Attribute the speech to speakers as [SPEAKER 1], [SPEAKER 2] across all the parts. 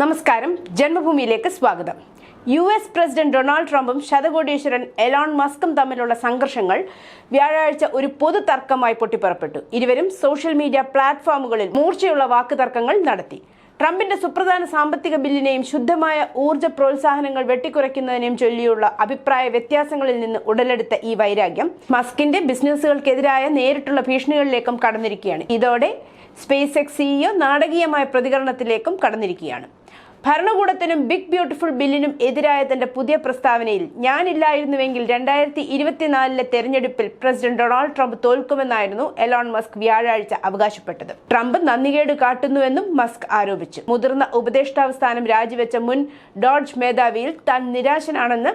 [SPEAKER 1] നമസ്കാരം. ജന്മഭൂമിയിലേക്ക് സ്വാഗതം. U S president Donald ട്രംപും ശതകോടീശ്വരൻ എലോൺ മസ്കും തമ്മിലുള്ള സംഘർഷങ്ങൾ വ്യാഴാഴ്ച ഒരു പൊതു തർക്കമായി പൊട്ടിപ്പുറപ്പെട്ടു. ഇരുവരും സോഷ്യൽ മീഡിയ പ്ലാറ്റ്ഫോമുകളിൽ മൂർച്ചയുള്ള വാക്കുതർക്കങ്ങൾ നടത്തി. ട്രംപിന്റെ സുപ്രധാന സാമ്പത്തിക ബില്ലിനെയും ശുദ്ധമായ ഊർജ പ്രോത്സാഹനങ്ങൾ വെട്ടിക്കുറയ്ക്കുന്നതിനെയും ചൊല്ലിയുള്ള അഭിപ്രായ വ്യത്യാസങ്ങളിൽ നിന്ന് ഉടലെടുത്ത ഈ വൈരാഗ്യം മസ്കിന്റെ ബിസിനസ്സുകൾക്കെതിരായ നേരിട്ടുള്ള ഭീഷണികളിലേക്കും കടന്നിരിക്കുകയാണ്. ഇതോടെ സ്പേസ് എക്സ് സിഇഒ നാടകീയമായ പ്രതികരണത്തിലേക്കും കടന്നിരിക്കുകയാണ്. ഭരണകൂടത്തിനും ബിഗ് ബ്യൂട്ടിഫുൾ ബില്ലിനും എതിരായ തന്റെ പുതിയ പ്രസ്താവനയിൽ ഞാനില്ലായിരുന്നുവെങ്കിൽ രണ്ടായിരത്തി ഇരുപത്തിനാലിലെ തെരഞ്ഞെടുപ്പിൽ പ്രസിഡന്റ് ഡൊണാൾഡ് ട്രംപ് തോൽക്കുമെന്നായിരുന്നു എലോൺ മസ്ക് വ്യാഴാഴ്ച അവകാശപ്പെട്ടത്. ട്രംപ് നന്ദികേട് കാട്ടുന്നുവെന്നും മസ്ക് ആരോപിച്ചു. മുതിർന്ന ഉപദേഷ്ടാവ് സ്ഥാനം രാജിവെച്ച മുൻ ഡോഡ്ജ് മേധാവിയിൽ താൻ നിരാശനാണെന്ന്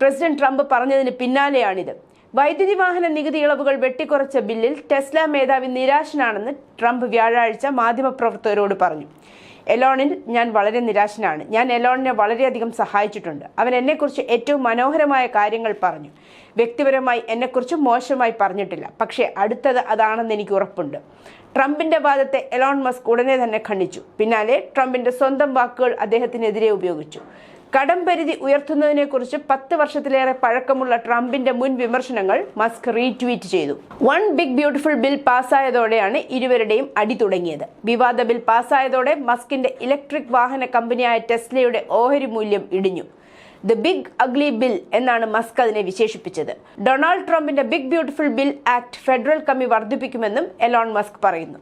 [SPEAKER 1] പ്രസിഡന്റ് ട്രംപ് പറഞ്ഞതിന് പിന്നാലെയാണിത്. വൈദ്യുതി വാഹന നികുതി ഇളവുകൾ വെട്ടിക്കുറച്ച ബില്ലിൽ ടെസ്ല മേധാവി നിരാശനാണെന്ന് ട്രംപ് വ്യാഴാഴ്ച മാധ്യമപ്രവർത്തകരോട് പറഞ്ഞു. എലോണിൽ ഞാൻ വളരെ നിരാശനാണ്. ഞാൻ എലോണിനെ വളരെയധികം സഹായിച്ചിട്ടുണ്ട്. അവൻ എന്നെക്കുറിച്ച് ഏറ്റവും മനോഹരമായ കാര്യങ്ങൾ പറഞ്ഞു. വ്യക്തിപരമായി എന്നെക്കുറിച്ച് മോശമായി പറഞ്ഞിട്ടില്ല. പക്ഷേ അടുത്തത് അതാണെന്ന് എനിക്ക് ഉറപ്പുണ്ട്. ട്രംപിന്റെ വാദത്തെ എലോൺ മസ്ക് ഉടനെ തന്നെ ഖണ്ഡിച്ചു. പിന്നാലെ ട്രംപിന്റെ സ്വന്തം വാക്കുകൾ അദ്ദേഹത്തിനെതിരെ ഉപയോഗിച്ചു. കടം പരിധി ഉയർത്തുന്നതിനെക്കുറിച്ച് പത്ത് വർഷത്തിലേറെ പഴക്കമുള്ള ട്രംപിന്റെ മുൻ വിമർശനങ്ങൾ മസ്ക് റീട്വീറ്റ് ചെയ്തു. വൺ ബിഗ് ബ്യൂട്ടിഫുൾ ബിൽ പാസ്സായതോടെയാണ് ഇരുവരുടെയും അടി തുടങ്ങിയത്. വിവാദ ബിൽ പാസ്സായതോടെ മസ്കിന്റെ ഇലക്ട്രിക് വാഹന കമ്പനിയായ ടെസ്ലയുടെ ഓഹരി മൂല്യം ഇടിഞ്ഞു. ദ ബിഗ് അഗ്ലി ബിൽ എന്നാണ് മസ്ക് അതിനെ വിശേഷിപ്പിച്ചത്. ഡൊണാൾഡ് ട്രംപിന്റെ big beautiful bill act federal കമ്മി വർദ്ധിപ്പിക്കുമെന്നും എലോൺ മസ്ക് പറയുന്നു.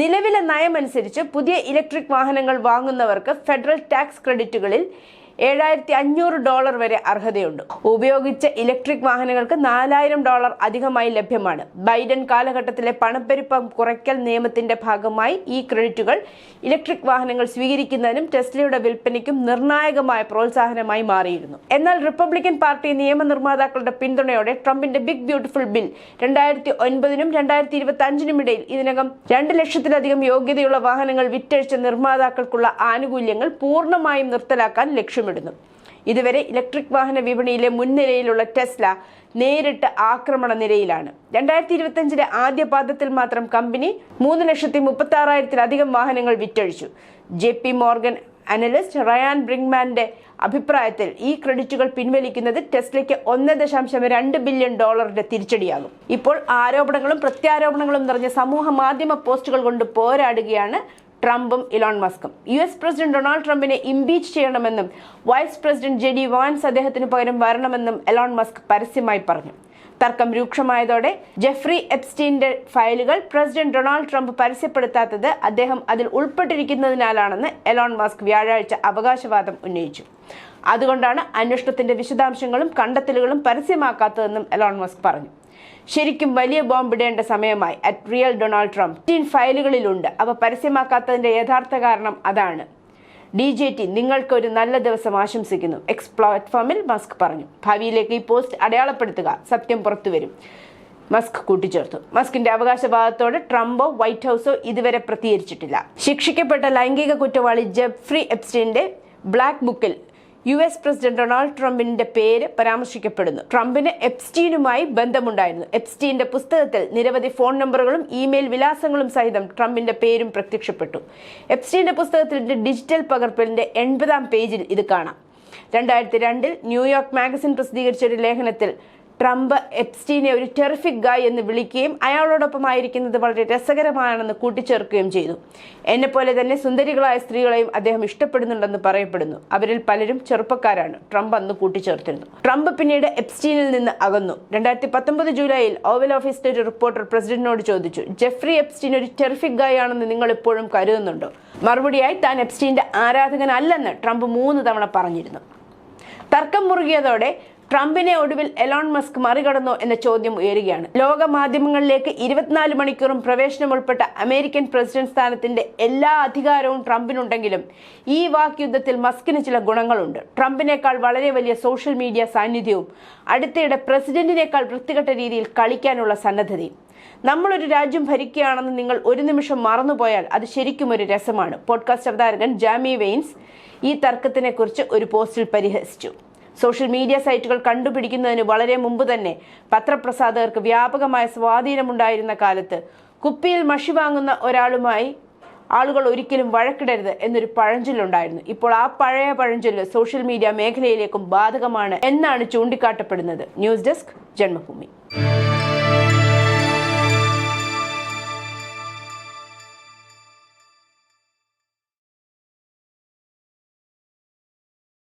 [SPEAKER 1] നിലവിലെ നയമനുസരിച്ച് പുതിയ ഇലക്ട്രിക് വാഹനങ്ങൾ വാങ്ങുന്നവർക്ക് ഫെഡറൽ ടാക്സ് ക്രെഡിറ്റുകളിൽ ഏഴായിരത്തി അഞ്ഞൂറ് ഡോളർ വരെ അർഹതയുണ്ട്. ഉപയോഗിച്ച ഇലക്ട്രിക് വാഹനങ്ങൾക്ക് നാലായിരം ഡോളർ അധികമായി ലഭ്യമാണ്. ബൈഡൻ കാലഘട്ടത്തിലെ പണപ്പെരുപ്പം കുറയ്ക്കൽ നിയമത്തിന്റെ ഭാഗമായി ഈ ക്രെഡിറ്റുകൾ ഇലക്ട്രിക് വാഹനങ്ങൾ സ്വീകരിക്കുന്നതിനും ടെസ്ലയുടെ വിൽപ്പനയ്ക്കും നിർണായകമായ പ്രോത്സാഹനമായി മാറിയിരുന്നു. എന്നാൽ റിപ്പബ്ലിക്കൻ പാർട്ടി നിയമനിർമ്മാതാക്കളുടെ പിന്തുണയോടെ ട്രംപിന്റെ ബിഗ് ബ്യൂട്ടിഫുൾ ബിൽ രണ്ടായിരത്തി ഒൻപതിനും രണ്ടായിരത്തി ഇരുപത്തി അഞ്ചിനും ഇടയിൽ ഇതിനകം രണ്ട് ലക്ഷത്തിലധികം യോഗ്യതയുള്ള വാഹനങ്ങൾ വിറ്റഴിച്ച നിർമ്മാതാക്കൾക്കുള്ള ആനുകൂല്യങ്ങൾ പൂർണമായും നിർത്തലാക്കാൻ ലക്ഷ്യമിടുന്നു ഇതുവരെ ഇലക്ട്രിക് വാഹന വിപണിയിലെ മുൻനിരയിലുള്ള ടെസ്ല നേരിട്ട് ആക്രമണ നിരയിലാണ്. രണ്ടായിരത്തി ഇരുപത്തിയഞ്ചിലെ ആദ്യ പാദത്തിൽ മാത്രം കമ്പനി മൂന്ന് ലക്ഷത്തി മുപ്പത്തി ആറായിരത്തിലധികം വാഹനങ്ങൾ വിറ്റഴിച്ചു. J P Morgan analyst Ryan ബ്രിങ്മാന്റെ അഭിപ്രായത്തിൽ ഈ ക്രെഡിറ്റുകൾ പിൻവലിക്കുന്നത് ടെസ്ലയ്ക്ക് ഒന്ന് ദശാംശം രണ്ട് ബില്യൺ ഡോളറിന്റെ തിരിച്ചടിയാകും. ഇപ്പോൾ ആരോപണങ്ങളും പ്രത്യാരോപണങ്ങളും നിറഞ്ഞ സമൂഹ മാധ്യമ പോസ്റ്റുകൾ കൊണ്ട് പോരാടുകയാണ് ട്രംപും ഇലോൺ മസ്കും. യു എസ് പ്രസിഡന്റ് ഡൊണാൾഡ് ട്രംപിനെ ഇംപീച്ച് ചെയ്യണമെന്നും vice president J D Vance അദ്ദേഹത്തിന് പകരം വരണമെന്നും എലോൺ മസ്ക് പരസ്യമായി പറഞ്ഞു. തർക്കം രൂക്ഷമായതോടെ ജെഫ്രി എപ്സ്റ്റീന്റെ ഫയലുകൾ പ്രസിഡന്റ് ഡൊണാൾഡ് ട്രംപ് പരസ്യപ്പെടുത്താത്തത് അദ്ദേഹം അതിൽ ഉൾപ്പെട്ടിരിക്കുന്നതിനാലാണെന്ന് എലോൺ മസ്ക് വ്യാഴാഴ്ച അവകാശവാദം ഉന്നയിച്ചു. അതുകൊണ്ടാണ് അന്വേഷണത്തിന്റെ വിശദാംശങ്ങളും കണ്ടെത്തലുകളും പരസ്യമാക്കാത്തതെന്നും എലോൺ മസ്ക് പറഞ്ഞു. ശരിക്കും വലിയ ബോംബിടേണ്ട സമയമായി. അറ്റ് റിയൽ ഡൊണാൾഡ് ട്രംപ് ടീൻ ഫയലുകളിലുണ്ട്. അവ പരസ്യമാക്കാത്തതിന്റെ യഥാർത്ഥ കാരണം അതാണ്. ഡി ജെ ടി നിങ്ങൾക്ക് ഒരു നല്ല ദിവസം ആശംസിക്കുന്നു. എക്സ് പ്ലാറ്റ്ഫോമിൽ മസ്ക് പറഞ്ഞു. ഭാവിയിലേക്ക് ഈ പോസ്റ്റ് അടയാളപ്പെടുത്തുക. സത്യം പുറത്തുവരും. മസ്ക് കൂട്ടിച്ചേർത്തു. മസ്കിന്റെ അവകാശവാദത്തോട് ട്രംപോ വൈറ്റ് ഹൗസോ ഇതുവരെ പ്രതികരിച്ചിട്ടില്ല. ശിക്ഷിക്കപ്പെട്ട ലൈംഗിക കുറ്റവാളി ജെഫ്രി എപ്സ്റ്റീന്റെ ബ്ലാക്ക് ബുക്കിൽ യു എസ് പ്രസിഡന്റ് ഡൊണാൾഡ് ട്രംപിന്റെ പേര് പരാമർശിക്കപ്പെടുന്നു. ട്രംപിന് എപ്സ്റ്റീനുമായി ബന്ധമുണ്ടായിരുന്നു. എപ്സ്റ്റീന്റെ പുസ്തകത്തിൽ നിരവധി ഫോൺ നമ്പറുകളും ഇമെയിൽ വിലാസങ്ങളും സഹിതം ട്രംപിന്റെ പേരും പ്രത്യക്ഷപ്പെട്ടു. എപ്സ്റ്റീന്റെ പുസ്തകത്തിന്റെ ഡിജിറ്റൽ പകർപ്പിന്റെ എൺപതാം പേജിൽ ഇത് കാണാം. രണ്ടായിരത്തി രണ്ടിൽ ന്യൂയോർക്ക് മാഗസിൻ പ്രസിദ്ധീകരിച്ച ഒരു ലേഖനത്തിൽ ട്രംപ് എപ്സ്റ്റീനെ ഒരു ടെറിഫിക് ഗായ് എന്ന് വിളിക്കുകയും അയാളോടൊപ്പം ആയിരിക്കുന്നത് വളരെ രസകരമാണെന്ന് കൂട്ടിച്ചേർക്കുകയും ചെയ്തു. എന്നെപ്പോലെ തന്നെ സുന്ദരികളായ സ്ത്രീകളെയും അദ്ദേഹം ഇഷ്ടപ്പെടുന്നുണ്ടെന്ന് പറയപ്പെടുന്നു. അവരിൽ പലരും ചെറുപ്പക്കാരാണ്. ട്രംപ് അന്ന് കൂട്ടിച്ചേർത്തിരുന്നു. ട്രംപ് പിന്നീട് എപ്സ്റ്റീനിൽ നിന്ന് അകന്നു. രണ്ടായിരത്തി പത്തൊമ്പത് ജൂലൈയിൽ ഓവൽ ഓഫീസിലെ ഒരു റിപ്പോർട്ടർ പ്രസിഡന്റിനോട് ചോദിച്ചു ജെഫ്രി എപ്സ്റ്റീൻ ഒരു ടെറിഫിക് ഗായ് ആണെന്ന് നിങ്ങൾ ഇപ്പോഴും കരുതുന്നുണ്ടോ? മറുപടിയായി താൻ എപ്സ്റ്റീന്റെ ആരാധകനല്ലെന്ന് ട്രംപ് മൂന്ന് തവണ പറഞ്ഞിരുന്നു. തർക്കം മുറുകിയതോടെ ട്രംപിനെ ഒടുവിൽ എലോൺ മസ്ക് മറികടന്നോ എന്ന ചോദ്യം ഉയരുകയാണ്. ലോക മാധ്യമങ്ങളിലേക്ക് ഇരുപത്തിനാല് മണിക്കൂറും പ്രവേശനം ഉൾപ്പെട്ട അമേരിക്കൻ പ്രസിഡന്റ് സ്ഥാനത്തിന്റെ എല്ലാ അധികാരവും ട്രംപിനുണ്ടെങ്കിലും ഈ വാക്യുദ്ധത്തിൽ മസ്കിന് ചില ഗുണങ്ങളുണ്ട്. ട്രംപിനേക്കാൾ വളരെ വലിയ സോഷ്യൽ മീഡിയ സാന്നിധ്യവും അടുത്തിടെ പ്രസിഡന്റിനേക്കാൾ വൃത്തികെട്ട രീതിയിൽ കളിക്കാനുള്ള സന്നദ്ധതയും. നമ്മളൊരു രാജ്യം ഭരിക്കുകയാണെന്ന് നിങ്ങൾ ഒരു നിമിഷം മറന്നുപോയാൽ അത് ശരിക്കും ഒരു രസമാണ്. പോഡ്കാസ്റ്റ് അവതാരകൻ ജാമി വെയിൻസ് ഈ തർക്കത്തിനെക്കുറിച്ച് ഒരു പോസ്റ്റിൽ പരിഹസിച്ചു. സോഷ്യൽ മീഡിയ സൈറ്റുകൾ കണ്ടുപിടിക്കുന്നതിന് വളരെ മുമ്പ് തന്നെ പത്രപ്രസാധകർക്ക് വ്യാപകമായ സ്വാധീനമുണ്ടായിരുന്ന കാലത്ത് കുപ്പിയിൽ മഷി വാങ്ങുന്ന ഒരാളുമായി ആളുകൾ ഒരിക്കലും വഴക്കിടരുത് എന്നൊരു പഴഞ്ചൊല്ലുണ്ടായിരുന്നു. ഇപ്പോൾ ആ പഴയ പഴഞ്ചൊല്ല് സോഷ്യൽ മീഡിയ മേഖലയിലേക്കും ബാധകമാണ് എന്നാണ് ചൂണ്ടിക്കാട്ടപ്പെടുന്നത്. News desk Janmabhumi.